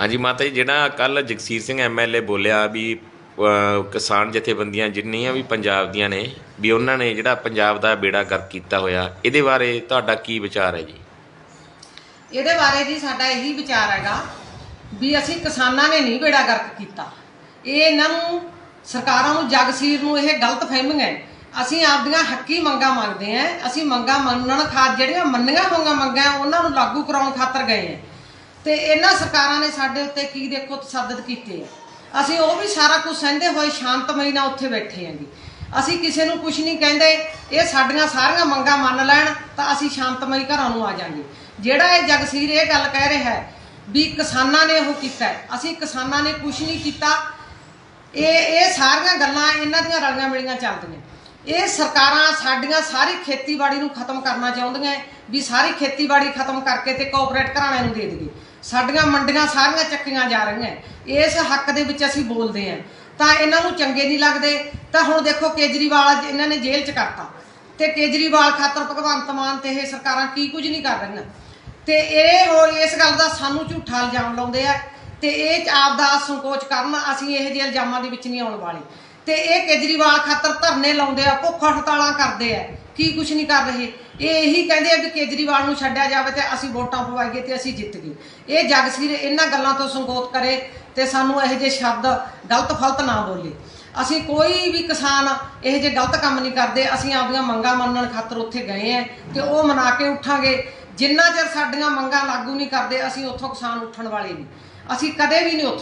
ਹਾਂਜੀ ਮਾਤਾ ਜੀ, ਜਿਹੜਾ ਕੱਲ ਜਗਸੀਰ ਸਿੰਘ ਐਮਐਲਏ ਬੋਲਿਆ ਵੀ ਕਿਸਾਨ ਜਥੇਬੰਦੀਆਂ ਜਿੰਨੀਆਂ ਵੀ ਪੰਜਾਬ ਦੀਆਂ ਨੇ, ਵੀ ਉਹਨਾਂ ਨੇ ਜਿਹੜਾ ਪੰਜਾਬ ਦਾ ਬੇੜਾ ਗਰਕ ਕੀਤਾ ਹੋਇਆ, ਇਹਦੇ ਬਾਰੇ ਤੁਹਾਡਾ ਕੀ ਵਿਚਾਰ ਹੈ ਜੀ? ਇਹਦੇ ਬਾਰੇ ਜੀ ਸਾਡਾ ਇਹੀ ਵਿਚਾਰ ਹੈਗਾ ਵੀ ਅਸੀਂ ਕਿਸਾਨਾਂ ਨੇ ਨਹੀਂ ਬੇੜਾ ਗਰਕ ਕੀਤਾ। ਇਹ ਇਹਨਾਂ ਨੂੰ, ਸਰਕਾਰਾਂ ਨੂੰ, ਜਗਸੀਰ ਨੂੰ ਇਹ ਗਲਤ ਫਹਿਮੀਆਂ ਹੈ ਅਸੀਂ ਆਪਦੀਆਂ ਹੱਕੀ ਮੰਗਾਂ ਮੰਗਦੇ ਆਂ ਅਸੀਂ ਮੰਗਾਂ ਮੰਨਣ ਖਾਤ ਜਿਹੜੀਆਂ ਮੰਨੀਆਂ ਹੋਈਆਂ ਮੰਗਾਂ, ਉਹਨਾਂ ਨੂੰ ਲਾਗੂ ਕਰਾਉਣ ਖਾਤਰ ਗਏ ਆਂ ਤੇ ਇਹਨਾਂ ਸਰਕਾਰਾਂ ਨੇ ਸਾਡੇ ਉੱਤੇ ਕੀ ਦੇਖੋ ਤਸੱਦਦ ਕੀਤੇ ਆ। ਅਸੀਂ ਉਹ ਵੀ ਸਾਰਾ ਕੁਝ ਸਹਿੰਦੇ ਹੋਏ ਸ਼ਾਂਤਮਈ ਨਾਲ ਉੱਥੇ ਬੈਠੇ ਆਂ ਜੀ ਅਸੀਂ ਕਿਸੇ ਨੂੰ ਕੁਝ ਨਹੀਂ ਕਹਿੰਦੇ, ਇਹ ਸਾਡੀਆਂ ਸਾਰੀਆਂ ਮੰਗਾਂ ਮੰਨ ਲੈਣ ਤਾਂ ਅਸੀਂ ਸ਼ਾਂਤਮਈ ਘਰਾਂ ਨੂੰ ਆ ਜਾਾਂਗੇ। ਜਿਹੜਾ ਇਹ ਜਗਸੀਰ ਇਹ ਗੱਲ ਕਹਿ ਰਿਹਾ ਹੈ ਵੀ ਕਿਸਾਨਾਂ ਨੇ ਉਹ ਕੀਤਾ ਅਸੀਂ ਕਿਸਾਨਾਂ ਨੇ ਕੁਝ ਨਹੀਂ ਕੀਤਾ। ਇਹ ਇਹ ਸਾਰੀਆਂ ਗੱਲਾਂ ਇਹਨਾਂ ਦੀਆਂ ਰਲੀਆਂ ਮਿਲੀਆਂ ਚੱਲਦੀਆਂ। ਇਹ ਸਰਕਾਰਾਂ ਸਾਡੀਆਂ ਸਾਰੀ ਖੇਤੀਬਾੜੀ ਨੂੰ ਖਤਮ ਕਰਨਾ ਚਾਹੁੰਦੀਆਂ ਵੀ ਸਾਰੀ ਖੇਤੀਬਾੜੀ ਖਤਮ ਕਰਕੇ ਤੇ ਕੋਆਪਰੇਟ ਘਰਾਣਿਆਂ ਨੂੰ ਦੇ ਦੇਈਏ ਸਾਡੀਆਂ ਮੰਡੀਆਂ ਸਾਰੀਆਂ ਚੱਕੀਆਂ ਜਾ ਰਹੀਆਂ ਇਸ ਹੱਕ ਦੇ ਵਿੱਚ ਅਸੀਂ ਬੋਲਦੇ ਹਾਂ। ਤਾਂ ਇਹਨਾਂ ਨੂੰ ਚੰਗੇ ਨਹੀਂ ਲੱਗਦੇ। ਤਾਂ ਹੁਣ ਦੇਖੋ ਕੇਜਰੀਵਾਲ ਇਹਨਾਂ ਨੇ ਜੇਲ੍ਹ 'ਚ ਕਰਤਾ। ਤੇ ਕੇਜਰੀਵਾਲ ਖਾਤਰ ਭਗਵੰਤ ਮਾਨ ਤੇ ਇਹ ਸਰਕਾਰਾਂ ਕੀ ਕੁਝ ਨਹੀਂ ਕਰ ਰਹੀਆਂ। ਤੇ ਇਹ ਹੋਰ ਇਸ ਗੱਲ ਦਾ ਸਾਨੂੰ ਝੂਠਾ ਇਲਜ਼ਾਮ ਲਾਉਂਦੇ ਆ। ਤੇ ਇਹ ਆਪਦਾ ਸੰਕੋਚ ਕਰਨ, ਅਸੀਂ ਇਹ ਜਿਹੇ ਇਲਜ਼ਾਮਾਂ ਦੇ ਵਿੱਚ ਨਹੀਂ ਆਉਣ ਵਾਲੇ। ਤੇ ਇਹ ਕੇਜਰੀਵਾਲ ਖਾਤਰ ਧਰਨੇ ਲਾਉਂਦੇ ਆ, ਭੁੱਖ ਹੜਤਾਲਾਂ ਕਰਦੇ ਆ, ਕੀ ਕੁਝ ਨਹੀਂ ਕਰ ਰਹੇ। ਇਹ ਇਹੀ ਕਹਿੰਦੇ ਆ ਵੀ ਕੇਜਰੀਵਾਲ ਨੂੰ ਛੱਡਿਆ ਜਾਵੇ ਤੇ ਅਸੀਂ ਵੋਟਾਂ ਪਵਾਈਏ ਤੇ ਅਸੀਂ ਜਿੱਤ ਗਏ। ਇਹ ਜਗਸੀਰ ਇਹਨਾਂ ਗੱਲਾਂ ਤੋਂ ਸੰਕੋਚ ਕਰੇ ਤੇ ਸਾਨੂੰ ਇਹੋ ਜਿਹੇ ਸ਼ਬਦ ਗਲਤ ਫਲਤ ਨਾ ਬੋਲੇ। ਅਸੀਂ ਕੋਈ ਵੀ ਕਿਸਾਨ ਇਹੋ ਜਿਹੇ ਗਲਤ ਕੰਮ ਨਹੀਂ ਕਰਦੇ, ਅਸੀਂ ਆਪਦੀਆਂ ਮੰਗਾਂ ਮੰਨਣ ਖਾਤਰ ਉੱਥੇ ਗਏ ਆ ਤੇ ਉਹ ਮਨਾ ਕੇ ਉੱਠਾਂਗੇ। ਜਿੰਨਾ ਚਿਰ ਸਾਡੀਆਂ ਮੰਗਾਂ ਲਾਗੂ ਨਹੀਂ ਕਰਦੇ, ਅਸੀਂ ਉੱਥੋਂ ਕਿਸਾਨ ਉੱਠਣ ਵਾਲੇ ਨਹੀਂ। ਅਸੀਂ ਕਦੇ ਵੀ ਨਹੀਂ ਉੱਥੋਂ